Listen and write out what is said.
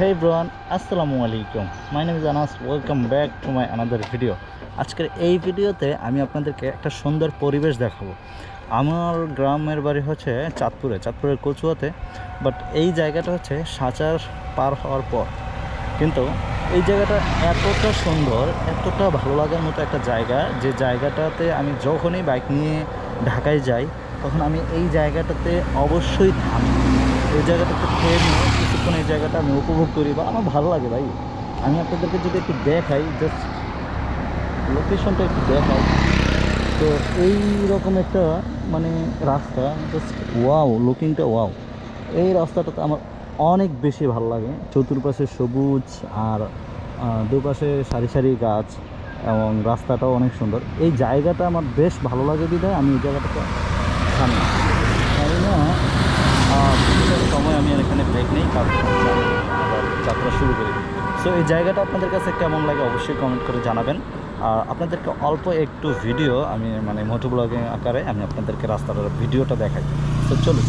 Hey everyone, আসসালামু আলাইকুম my name is Anas welcome back to my another video আজকের এই ভিডিওতে আমি আপনাদেরকে একটা সুন্দর পরিবেশ দেখাবো। আমার গ্রামের বাড়ি হচ্ছে চাঁদপুরে চাঁদপুরের কচুয়াতে। বাট এই জায়গাটা হচ্ছে সাঁচার পার হওয়ার পর। কিন্তু এই জায়গাটা এতটা সুন্দর এতটা ভালো লাগার মতো একটা জায়গা যে জায়গাটাতে আমি যখনই বাইক নিয়ে ঢাকায় যাই তখন আমি এই জায়গাটাতে অবশ্যই থামি। এই জায়গাটাতে খেয়ে নিয়ে কিছুক্ষণ এই জায়গাটা আমি উপভোগ করি বা আমার ভালো লাগে ভাই। আমি আপনাদেরকে যদি একটু দেখাই জাস্ট লোকেশনটা একটু দেখাই। তো এই রকম একটা মানে রাস্তা জাস্ট ওয়াও লুকিংটা ওয়াও এই রাস্তাটাতে আমার অনেক বেশি ভালো লাগে। চতুর্পাশে সবুজ আর দুপাশে সারি সারি গাছ এবং রাস্তাটাও অনেক সুন্দর। এই জায়গাটা আমার বেশ ভালো লাগে বিধায় আমি এই জায়গাটাতে তাই না। ব্রেক নেই যাত্রা শুরু করি। সো এই জায়গাটা আপনাদের কাছে কেমন লাগে অবশ্যই কমেন্ট করে জানাবেন। আর আপনাদেরকে অল্প একটু ভিডিও আমি মানে মোটো ব্লগিং আকারে আমি আপনাদেরকে রাস্তাটার ভিডিওটা দেখাই। তো চলুন।